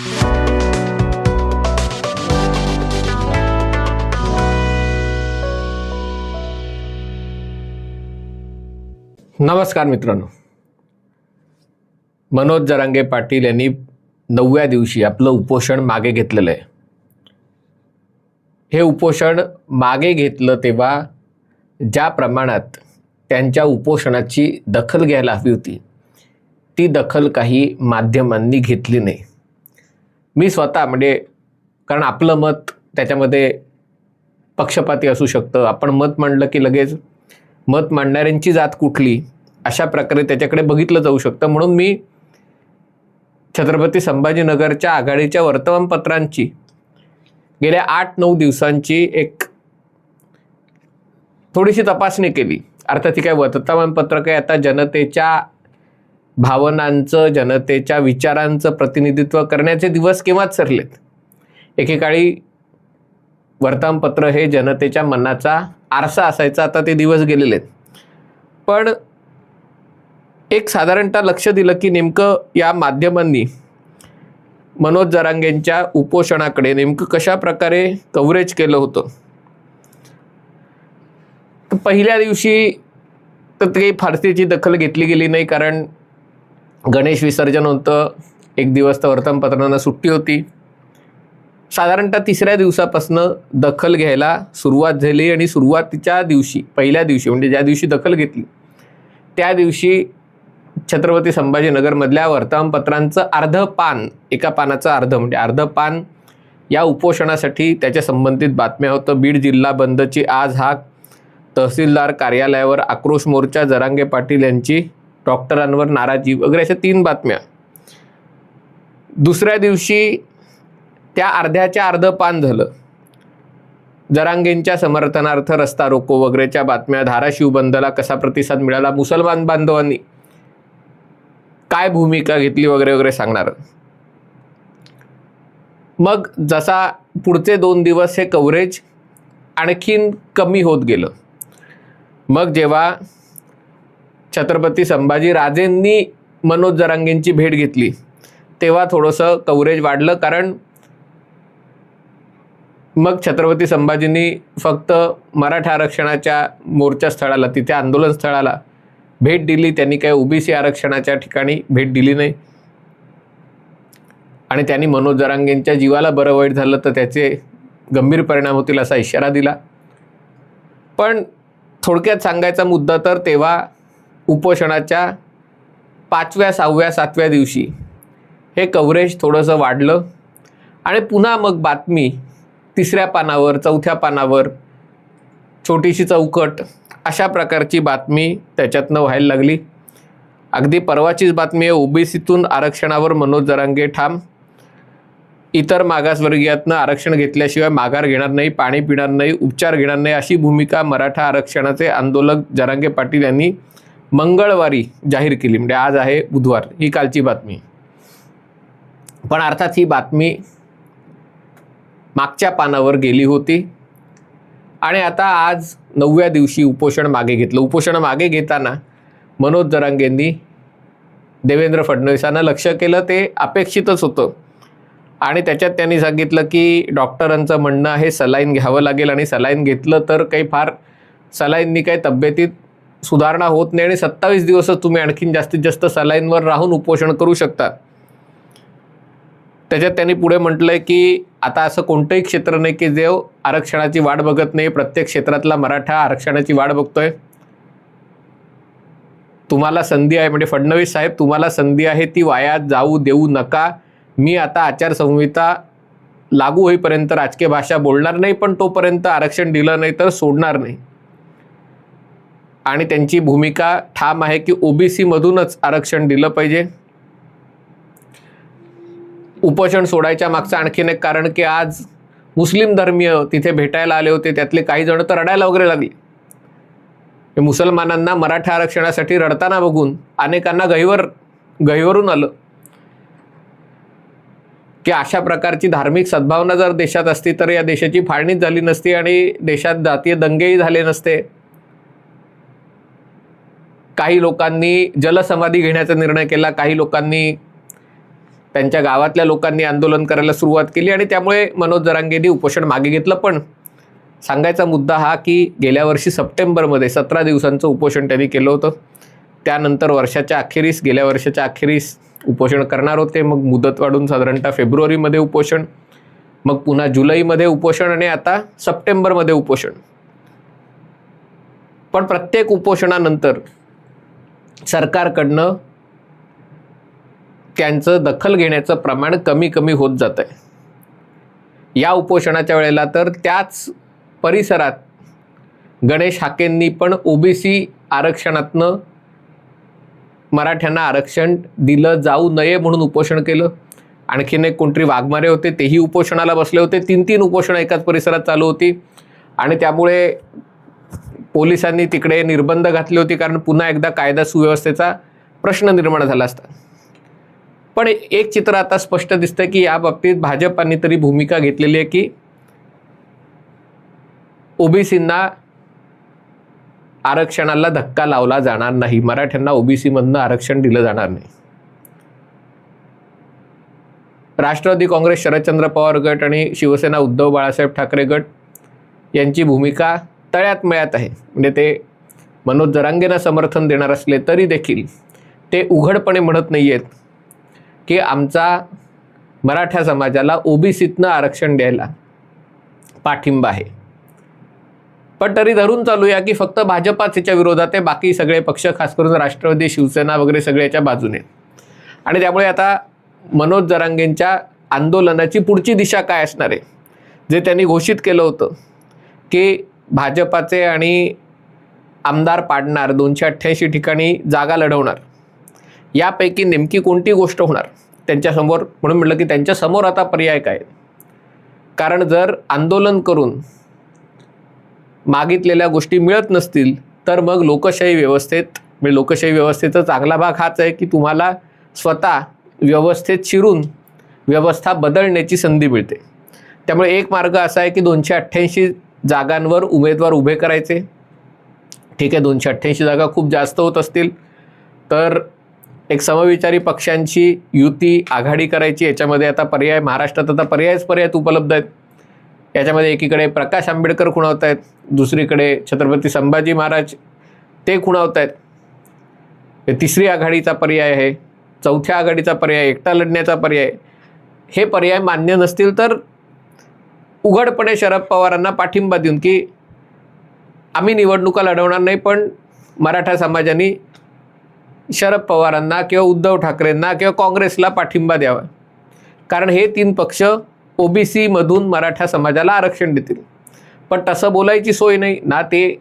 नमस्कार मित्रांनो. मनोज जरांगे पाटील यांनी नवव्या दिवशी आपलं उपोषण मागे घेतलेलं आहे. हे उपोषण मागे घेतलं तेव्हा ज्या प्रमाणात त्यांच्या उपोषणाची दखल घ्यायला हवी होती ती दखल काही माध्यमांनी घेतली नाही. मी स्वतः म्हणजे कारण आपलं मत त्याच्यामध्ये पक्षपाती असू शकतं. आपण मत मांडलं की लगेच मत मांडणाऱ्यांची जात कुठली अशा प्रकारे त्याच्याकडे बघितलं जाऊ शकतं. म्हणून मी छत्रपती संभाजीनगरच्या आघाडीच्या वर्तमानपत्रांची गेल्या आठ नऊ दिवसांची एक थोडीशी तपासणी केली. अर्थात ती काय वर्तमानपत्र काय आता जनतेच्या भावनांचं जनतेच्या विचारांचं प्रतिनिधित्व करण्याचे दिवस केव्हाच सरलेत? एकेकाळी वर्तमानपत्र हे जनतेच्या मनाचा आरसा असायचा. आता ते दिवस गेलेले आहेत. पण एक साधारणतः लक्ष दिलं की नेमकं या माध्यमांनी मनोज जरांगेंच्या उपोषणाकडे नेमकं कशा प्रकारे कव्हरेज केलं होतं? पहिल्या दिवशी तर ते फारसीची दखल घेतली गेली नाही कारण गणेश विसर्जन होतं. एक दिवस तर वर्तमानपत्रांना सुट्टी होती. साधारणतः तिसऱ्या दिवसापासनं दखल घ्यायला सुरुवात झाली आणि सुरुवातीच्या दिवशी पहिल्या दिवशी म्हणजे ज्या दिवशी दखल घेतली त्या दिवशी छत्रपती संभाजीनगरमधल्या वर्तमानपत्रांचं अर्ध पान एका पानाचं अर्ध म्हणजे अर्ध पान या उपोषणासाठी त्याच्या संबंधित बातम्या होतं. बीड जिल्हा बंदची आज हाक तहसीलदार कार्यालयावर आक्रोश मोर्चा जरांगे पाटील यांची डॉक्टरांवर नाराजी वगैरे अशा तीन बातम्या. दुसऱ्या दिवशी त्या अर्ध्याच्या अर्ध पान झालं. जरांगेंच्या समर्थनार्थ रस्ता रोको वगैरेच्या बातम्या धाराशिव बंदला कसा प्रतिसाद मिळाला मुसलमान बांधवांनी काय भूमिका घेतली वगैरे वगैरे सांगणार. मग जसा पुढचे दोन दिवस हे कव्हरेज आणखीन कमी होत गेलं. मग जेव्हा छत्रपती संभाजी राजेंनी मनोज जरांगेंची भेट घेतली. तेव्हा थोडंसं कव्हरेज वाढलं कारण मग छत्रपती संभाजींनी फक्त मराठा आरक्षणाच्या मोर्चा स्थळाला तिथे आंदोलन स्थळाला भेट दिली. त्यांनी काही ओबीसी आरक्षणाच्या ठिकाणी भेट दिली नाही. आणि त्यांनी मनोज जरांगेंच्या जीवाला बरं वाईट झालं तर त्याचे गंभीर परिणाम होतील असा इशारा दिला. पण थोडक्यात सांगायचा मुद्दा तर तेव्हा उपोषणाच्या पाचव्या सहाव्या सातव्या दिवशी हे कव्हरेज थोडंसं वाढलं. आणि पुन्हा मग बातमी तिसऱ्या पानावर चौथ्या पानावर छोटीशी चौकट अशा प्रकारची बातमी त्याच्यातनं व्हायला लागली. अगदी परवाचीच बातमी आहे ओबीसीतून आरक्षणावर मनोज जरांगे ठाम. इतर मागासवर्गीयातनं आरक्षण घेतल्याशिवाय माघार घेणार नाही पाणी पिणार नाही उपचार घेणार नाही अशी भूमिका मराठा आरक्षणाचे आंदोलक जरांगे पाटील यांनी मंगळवारी जाहीर केली म्हणजे आज आहे बुधवार ही कालची बातमी. पण अर्थात ही बातमी मागच्या पानावर गेली होती. आणि आता आज नवव्या दिवशी उपोषण मागे घेतलं. उपोषण मागे घेताना मनोज जरांगेंनी देवेंद्र फडणवीसांना लक्ष केलं ते अपेक्षितच होतं. आणि त्याच्यात त्यांनी सांगितलं की डॉक्टरांचं म्हणणं आहे सलाईन घ्यावं लागेल. आणि सलाईन घेतलं तर काही फार सलाईननी काही तब्येतीत सुधारणा होत नाही आणि सत्तावीस दिवसच तुम्ही आणखीन जास्तीत जास्त सलाईनवर राहून उपोषण करू शकता. त्याच्यात त्यांनी पुढे म्हटलंय की आता असं कोणतंही क्षेत्र नाही की जे आरक्षणाची वाट बघत नाही. प्रत्येक क्षेत्रातला मराठा आरक्षणाची वाट बघतोय. तुम्हाला संधी आहे. म्हणजे फडणवीस साहेब तुम्हाला संधी आहे. ती वाया जाऊ देऊ नका. मी आता आचारसंहिता लागू होईपर्यंत राजकीय भाषा बोलणार नाही पण तोपर्यंत आरक्षण दिलं नाही तर सोडणार नाही. आणि त्यांची भूमिका ठाम आहे की ओबीसीमधूनच आरक्षण दिलं पाहिजे? उपोषण सोडायच्या मागचं आणखीन एक कारण की आज मुस्लिम धर्मीय तिथे भेटायला आले होते त्यातले काही जण तर रडायला वगैरे लागले. मुसलमानांना मराठा आरक्षणासाठी रडताना बघून अनेकांना गहिवर गहिवरून आलं. की अशा प्रकारची धार्मिक सद्भावना जर देशात असती तर या देशाची फाळणीच झाली नसती आणि देशात जातीय दंगेही झाले नसते. काही लोकांनी जलसमाधी घेण्याचा निर्णय केला काही लोकांनी त्यांच्या गावातल्या लोकांनी आंदोलन करायला सुरुवात केली आणि त्यामुळे मनोज जरांगेंनी उपोषण मागे घेतलं. पण सांगायचा मुद्दा हा की गेल्या वर्षी सप्टेंबरमध्ये सतरा दिवसांचं उपोषण त्यांनी केलं होतं. त्यानंतर वर्षाच्या अखेरीस गेल्या वर्षाच्या अखेरीस उपोषण करणार होते. मग मुदत वाढून साधारणतः फेब्रुवारीमध्ये उपोषण मग पुन्हा जुलैमध्ये उपोषण आणि आता सप्टेंबरमध्ये उपोषण. पण प्रत्येक उपोषणानंतर सरकारकडनं त्यांचं दखल घेण्याचं प्रमाण कमी कमी होत जात आहे या उपोषणाच्या वेळेला तर त्याच परिसरात गणेश हाकेंनी पण ओबीसी आरक्षणातनं मराठ्यांना आरक्षण दिलं जाऊ नये म्हणून उपोषण केलं. आणखीन एक कोणतरी वाघमारे होते तेही उपोषणाला बसले होते. तीन तीन उपोषणं एकाच परिसरात चालू होती. आणि त्यामुळे पोलिसांनी तिकडे निर्बंध घातले होते कारण पुन्हा एकदा कायदा सुव्यवस्थेचा प्रश्न निर्माण झाला असता. पण एक चित्र आता स्पष्ट दिसतं की या बाबतीत भाजपाने तरी भूमिका घेतलेली आहे की ओबीसींना आरक्षणाला धक्का लावला जाणार नाही. मराठ्यांना ओबीसीमधनं आरक्षण दिलं जाणार नाही. राष्ट्रवादी काँग्रेस शरदचंद्र पवार गट आणि शिवसेना उद्धव बाळासाहेब ठाकरे गट यांची भूमिका तळ्यात मळ्यात आहे. म्हणजे ते मनोज जरांगेंना समर्थन देणार असले तरी देखील ते उघडपणे म्हणत नाही आहेत की आमचा मराठा समाजाला ओबीसीतनं आरक्षण द्यायला पाठिंबा आहे. पण तरी धरून चालूया की फक्त भाजपाच याच्या विरोधात आहे बाकी सगळे पक्ष खास करून राष्ट्रवादी शिवसेना वगैरे सगळे याच्या बाजूने आणि त्यामुळे आता मनोज जरांगेंच्या आंदोलनाची पुढची दिशा काय असणार आहे? जे त्यांनी घोषित केलं होतं की भाजपाचे आणि आमदार पाडणार दोनशे अठ्ठ्याऐंशी ठिकाणी जागा लढवणार. यापैकी नेमकी कोणती गोष्ट होणार? त्यांच्यासमोर म्हणून म्हटलं की त्यांच्यासमोर आता पर्याय काय? कारण जर आंदोलन करून मागितलेल्या गोष्टी मिळत नसतील तर मग लोकशाही व्यवस्थेत म्हणजे लोकशाही व्यवस्थेचा चांगला भाग हाच आहे की तुम्हाला स्वतः व्यवस्थेत शिरून व्यवस्था बदलण्याची संधी मिळते. त्यामुळे एक मार्ग असा आहे की दोनशे अठ्ठ्याऐंशी जागांवर उमेदवार उभे करायचे. ठीक आहे दोनशे अठ्ठ्याऐंशी जागा खूप जास्त होत असतील. तर एक समविचारी पक्षांची युती आघाडी करायची याच्यामध्ये आता पर्याय महाराष्ट्रात आता पर्यायच पर्याय उपलब्ध आहेत. याच्यामध्ये एकीकडे प्रकाश आंबेडकर खुणावत आहेत दुसरीकडे छत्रपती संभाजी महाराज ते खुणावत आहेत. तिसरी आघाडीचा पर्याय आहे चौथ्या आघाडीचा पर्याय एकटा लढण्याचा पर्याय. हे पर्याय मान्य नसतील तर उघडपणे शरद पवारांना पाठिंबा देऊन की आम्ही निवडणुका लढवणार नाही पण मराठा समाजाने शरद पवारांना किंवा उद्धव ठाकरेंना किंवा काँग्रेसला पाठिंबा द्यावा. कारण हे तीन पक्ष ओबीसीमधून मराठा समाजाला आरक्षण देतील. पण तसं बोलायची सोय नाही. ना ते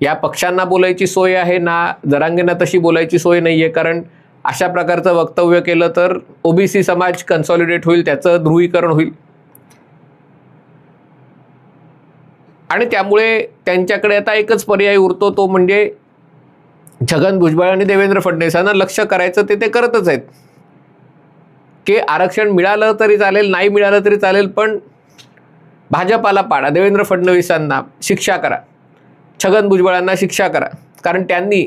या पक्षांना बोलायची सोय आहे ना जरांगेंना तशी बोलायची सोय नाही आहे कारण अशा प्रकारचं वक्तव्य केलं तर ओबीसी समाज कन्सॉलिडेट होईल त्याचं ध्रुवीकरण होईल. आणि त्यामुळे त्यांच्याकडे आता एकच पर्याय उरतो तो म्हणजे छगन भुजबळ आणि देवेंद्र फडणवीसांना लक्ष करायचं ते ते करतच आहेत. की आरक्षण मिळालं तरी चालेल नाही मिळालं तरी चालेल पण भाजपाला पाडा देवेंद्र फडणवीसांना शिक्षा करा. छगन भुजबळांना शिक्षा करा. कारण त्यांनी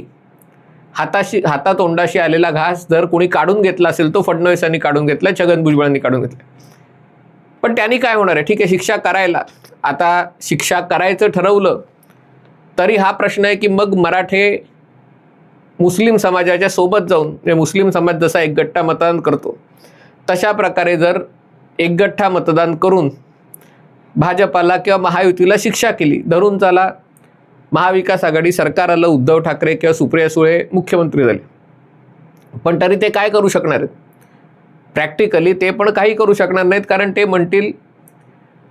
हाताशी हातातोंडाशी आलेला घास जर कोणी काढून घेतला असेल तो फडणवीसांनी काढून घेतला छगन भुजबळांनी काढून घेतला. पण त्यांनी काय होणार आहे? ठीक आहे शिक्षा करायला. आता शिक्षा करायचं ठरवलं तरी हा प्रश्न आहे की मग मराठे मुस्लिम समाजाच्या सोबत जाऊन म्हणजे मुस्लिम समाज जसा एकगठ्ठा मतदान करतो तशा प्रकारे जर एकगठ्ठा मतदान करून भाजपाला किंवा महायुतीला शिक्षा केली धरून चाला महाविकास आघाडी सरकार आलं उद्धव ठाकरे किंवा सुप्रिया सुळे मुख्यमंत्री झाले. पण तरी ते काय करू शकणार आहेत? प्रॅक्टिकली ते पण काही करू शकणार नाहीत कारण ते म्हणतील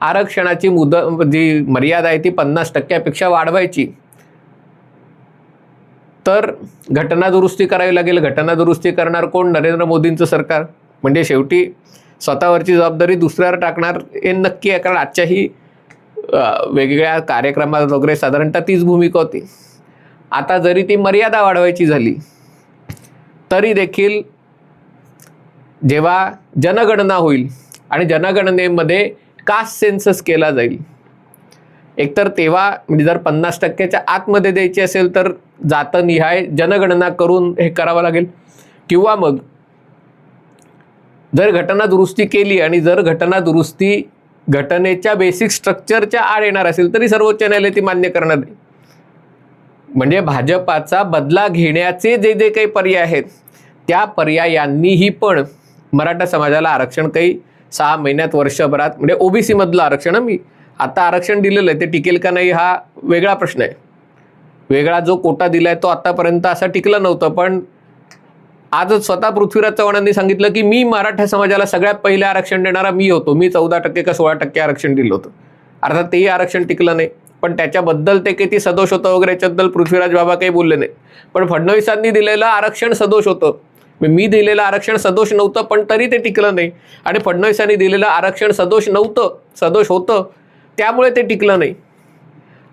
आरक्षणाची मुद जी मर्यादा आहे ती पन्नास टक्क्यापेक्षा वाढवायची. तर घटना दुरुस्ती करावी लागेल. घटना दुरुस्ती करणार कोण? नरेंद्र मोदींचं सरकार. म्हणजे शेवटी स्वतःवरची जबाबदारी दुसऱ्यावर टाकणार हे नक्की आहे. कारण आजच्याही वेगवेगळ्या कार्यक्रमात वगैरे साधारणतः तीच भूमिका होती. आता जरी ती मर्यादा वाढवायची झाली तरी देखील जेव्हा जनगणना होईल आणि जनगणनेमध्ये कास्ट सेन्सस केला जाईल. एकतर तेव्हा म्हणजे जर पन्नास टक्क्याच्या आतमध्ये द्यायची असेल तर जातनिहाय जनगणना करून हे करावं लागेल. किंवा मग जर घटना दुरुस्ती केली आणि जर घटना दुरुस्ती घटनेच्या बेसिक स्ट्रक्चरच्या आड येणार असेल तरी सर्वोच्च न्यायालय ती मान्य करणार नाही. म्हणजे भाजपाचा बदला घेण्याचे जे जे काही पर्याय आहेत त्या पर्यायांनीही पण मराठा समाजाला आरक्षण काही सहा महिन्यात वर्षभरात म्हणजे ओबीसीमधलं आरक्षण मी आता आरक्षण दिलेलं आहे ते टिकेल का नाही हा वेगळा प्रश्न आहे. वेगळा जो कोटा दिला आहे तो आत्तापर्यंत असा टिकला नव्हतं पण आजच स्वतः पृथ्वीराज चव्हाणांनी सांगितलं की मी मराठा समाजाला सगळ्यात पहिले आरक्षण देणारा मी होतो. मी चौदा टक्के का सोळा टक्के आरक्षण दिलं होतं. अर्थात तेही आरक्षण टिकलं नाही. पण त्याच्याबद्दल ते किती सदोष होतं वगैरे याच्याबद्दल पृथ्वीराज बाबा काही बोलले नाही. पण फडणवीसांनी दिलेलं आरक्षण सदोष होतं. मी दिलेलं आरक्षण सदोष नव्हतं पण तरी ते टिकलं नाही. आणि फडणवीसांनी दिलेलं आरक्षण सदोष नव्हतं सदोष होतं त्यामुळे ते टिकलं नाही.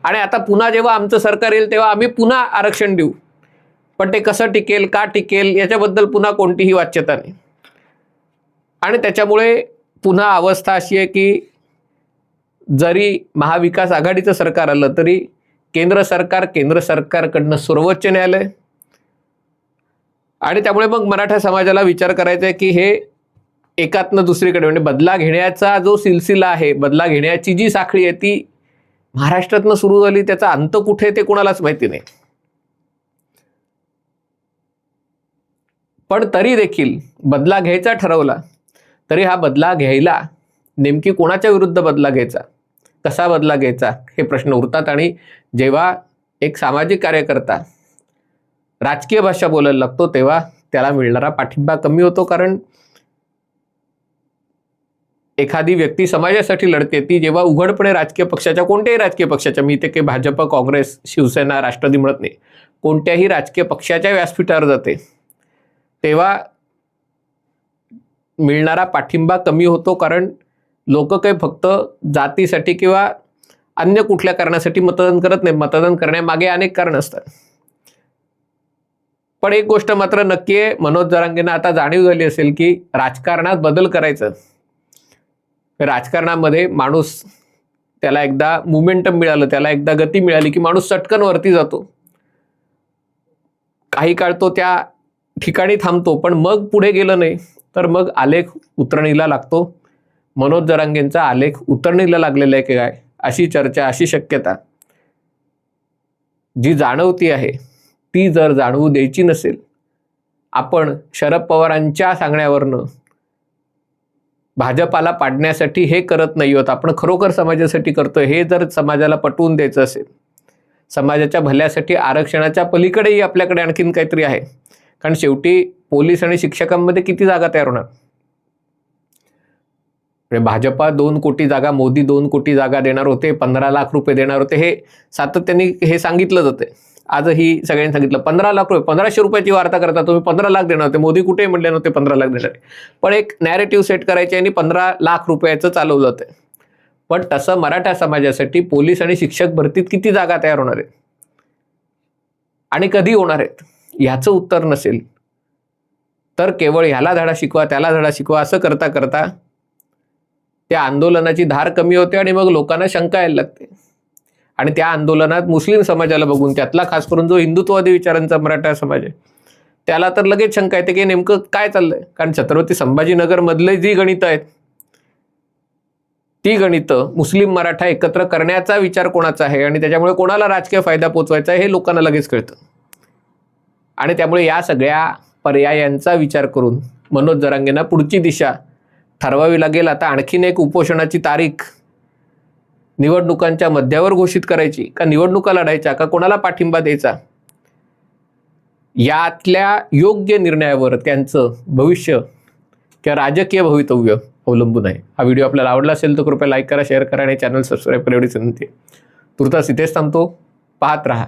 आणि आता पुन्हा जेव्हा आमचं सरकार येईल तेव्हा आम्ही पुन्हा आरक्षण देऊ. पण ते कसं टिकेल का टिकेल याच्याबद्दल पुन्हा कोणतीही वाच्यता नाही. आणि त्याच्यामुळे पुन्हा अवस्था अशी आहे की जरी महाविकास आघाडीचं सरकार आलं तरी केंद्र सरकार केंद्र सरकारकडनं सर्वोच्च न्यायालय आणि त्यामुळे मग मराठा समाजाला विचार करायचा आहे की हे एकातनं दुसरीकडे म्हणजे बदला घेण्याचा जो सिलसिला आहे बदला घेण्याची जी साखळी आहे ती महाराष्ट्रातनं सुरू झाली त्याचा अंत कुठे ते कोणालाच माहिती नाही. पण तरी देखील बदला घ्यायचा ठरवला तरी हा बदला घ्यायला नेमकी कोणाच्या विरुद्ध बदला घ्यायचा कसा बदला घ्यायचा हे प्रश्न उरतात. आणि जेव्हा एक सामाजिक कार्यकर्ता राजकीय भाषा बोलायला लागतो तेव्हा त्याला मिळणारा पाठिंबा कमी होतो कारण एखादी व्यक्ती समाजासाठी लढते ती जेव्हा उघडपणे राजकीय पक्षाच्या कोणत्याही राजकीय पक्षाच्या मी ते काही भाजप काँग्रेस शिवसेना राष्ट्रवादी म्हणत नाही कोणत्याही राजकीय पक्षाच्या व्यासपीठावर जाते तेव्हा मिळणारा पाठिंबा कमी होतो कारण लोक काही फक्त जातीसाठी किंवा अन्य कुठल्या कारणासाठी मतदान करत नाही मतदान करण्यामागे अनेक कारण असतात. पण एक गोष्ट मात्र नक्की आहे मनोज जरांगेंना आता जाणीव झाली असेल की राजकारणात बदल करायचं. राजकारणामध्ये माणूस त्याला एकदा मुमेंटम मिळालं त्याला एकदा गती मिळाली की माणूस चटकन वरती जातो. काही काळ तो त्या ठिकाणी थांबतो पण मग पुढे गेलं नाही तर मग आलेख उतरणीला लागतो. मनोज जरांगेंचा आलेख उतरणीला लागलेला आहे की काय? अशी चर्चा अशी शक्यता. जी जाणवती आहे ती जर जाणवू द्यायची नसेल आपण शरद पवारांच्या सांगण्यावरनं भाजपाला पाडण्यासाठी हे करत नाही आहोत आपण खरोखर समाजासाठी करतो हे जर समाजाला पटवून द्यायचं असेल समाजाच्या भल्यासाठी आरक्षणाच्या पलीकडेही आपल्याकडे आणखीन काहीतरी आहे. कारण शेवटी पोलीस आणि शिक्षकांमध्ये किती जागा तयार होणार? म्हणजे भाजपा दोन कोटी जागा मोदी दोन कोटी जागा देणार होते पंधरा लाख रुपये देणार होते हे सातत्याने हे सांगितलं जाते आजही सगळ्यांनी सांगितलं पंधरा लाख रुपये पंधराशे रुपयाची वार्ता करता तुम्ही पंधरा लाख देणार होते मोदी कुठेही म्हणले नव्हते पंधरा लाख देणार. पण एक नॅरेटिव्ह सेट करायचे आणि पंधरा लाख रुपयाचं चालवलं होतं. पण तसं मराठा समाजासाठी पोलीस आणि शिक्षक भरतीत किती जागा तयार होणार आहेत? आणि कधी होणार आहेत? ह्याचं उत्तर नसेल. तर केवळ ह्याला धडा शिकवा त्याला धडा शिकवा असं करता करता त्या आंदोलनाची धार कमी होते आणि मग लोकांना शंका यायला लागते. आणि त्या आंदोलनात मुस्लिम समाजाला बघून त्यातला खास करून जो हिंदुत्ववादी विचारांचा मराठा समाज आहे त्याला तर लगेच शंका येते की नेमकं काय चाललंय? कारण छत्रपती संभाजीनगर मधले जी गणितं आहेत ती गणितं मुस्लिम मराठा एकत्र करण्याचा विचार कोणाचा आहे आणि त्याच्यामुळे कोणाला राजकीय फायदा पोचवायचा आहे हे लोकांना लगेच कळतं. आणि त्यामुळे या सगळ्या पर्यायांचा विचार करून मनोज जरांगेंना पुढची दिशा ठरवावी लागेल. आता आणखीन एक उपोषणाची तारीख निवडणुकांच्या मध्यावर घोषित करायची? का निवडणुका लढायच्या? का कोणाला पाठिंबा द्यायचा? यातल्या योग्य निर्णयावर त्यांचं भविष्य किंवा राजकीय भवितव्य अवलंबून आहे. हा व्हिडिओ आपल्याला आवडला असेल तर कृपया लाईक करा शेअर करा आणि चॅनल सबस्क्राईब करा एवढीच विनंती आहे. तुर्तास इथेच थांबतो. पाहत राहा.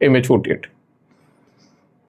M H forty eight